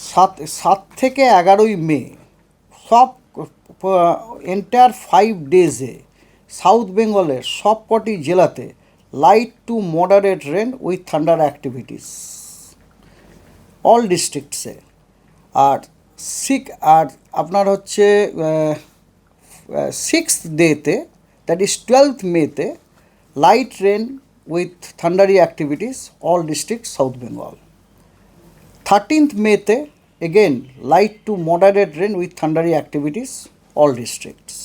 সাত সাত থেকে এগারোই মে, সব এন্টায়ার ফাইভ ডেজে সাউথ বেঙ্গলের সব কটি জেলাতে light to moderate rain with thunder activities all ডিস্ট্রিক্টসে আর সিক আর আপনার হচ্ছে সিক্স ডেতে দ্যাট ইজ টুয়েলথ মেতে light rain with thundery activities all district South Bengal thirteenth মেতে again light to moderate rain with thundery activities all districts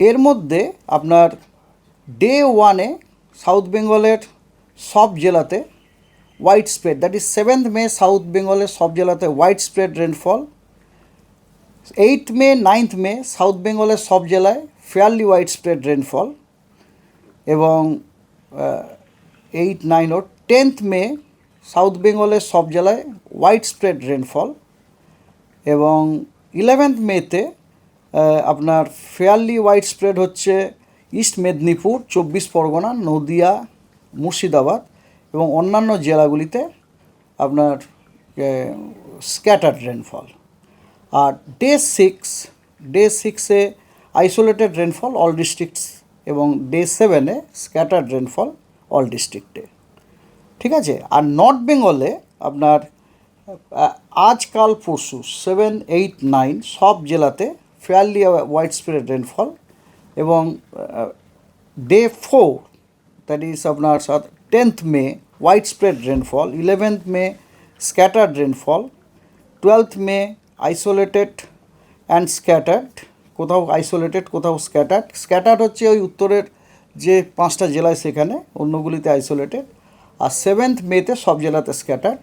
এর মধ্যে আপনার ডে ওয়ানে সাউথ বেঙ্গলের সব জেলাতে widespread that is seventh May South বেঙ্গলের সব জেলাতে widespread rainfall eight May ninth May south বেঙ্গলের সব জেলায় ফেয়ারলি হোয়াইট স্প্রেড রেনফল এবং এইট নাইন ও টেন্থ মে সাউথ বেঙ্গলের সব জেলায় হোয়াইট স্প্রেড রেনফল এবং ইলেভেন্থ মেতে আপনার ফেয়ারলি হোয়াইট স্প্রেড হচ্ছে ইস্ট মেদিনীপুর, চব্বিশ পরগনা, নদিয়া, মুর্শিদাবাদ এবং অন্যান্য জেলাগুলিতে আপনার স্ক্যাটার্ড রেনফল। আর ডে সিক্স, ডে সিক্সে আইসোলেটেড রেনফল অল ডিস্ট্রিক্টস এবং ডে সেভেনে স্ক্যাটার্ড রেনফল অল ডিস্ট্রিক্টে। ঠিক আছে? আর নর্থ বেঙ্গলে আপনার আজকাল পরশু সেভেন, এইট, নাইন সব জেলাতে ফেয়ারলি ওয়াইড স্প্রেড রেনফল এবং ডে ফোর দ্যাট ইজ আপনার tenth May widespread rainfall eleventh May scattered rainfall twelfth May isolated and scattered কোথাও আইসোলেটেড কোথাও স্ক্যাটার্ড স্ক্যাটার্ড হচ্ছে ওই উত্তরের যে পাঁচটা জেলায় সেখানে, অন্যগুলিতে আইসোলেটেড আর সেভেন্থ মেতে সব জেলাতে স্ক্যাটার্ড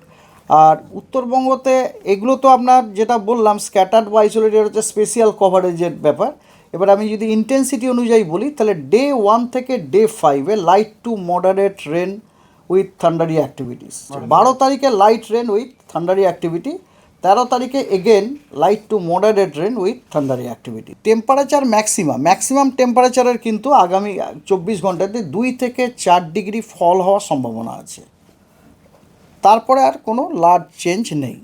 আর উত্তরবঙ্গতে এগুলো তো আপনার যেটা বললাম স্ক্যাটার্ড বা আইসোলেটেড হচ্ছে স্পেশিয়াল কভারেজের ব্যাপার। এবার আমি যদি ইন্টেন্সিটি অনুযায়ী বলি তাহলে ডে ওয়ান থেকে ডে ফাইভে light to moderate rain with thundery activities বারো তারিখে light rain with thundery activity তেরো তারিখে again light to moderate rain with thundery activity temperature maximum maximum টেম্পারেচারের কিন্তু আগামী চব্বিশ ঘন্টাতে দুই থেকে চার ডিগ্রি ফল হওয়ার সম্ভাবনা আছে। তারপরে আর কোনো লার্জ চেঞ্জ নেই।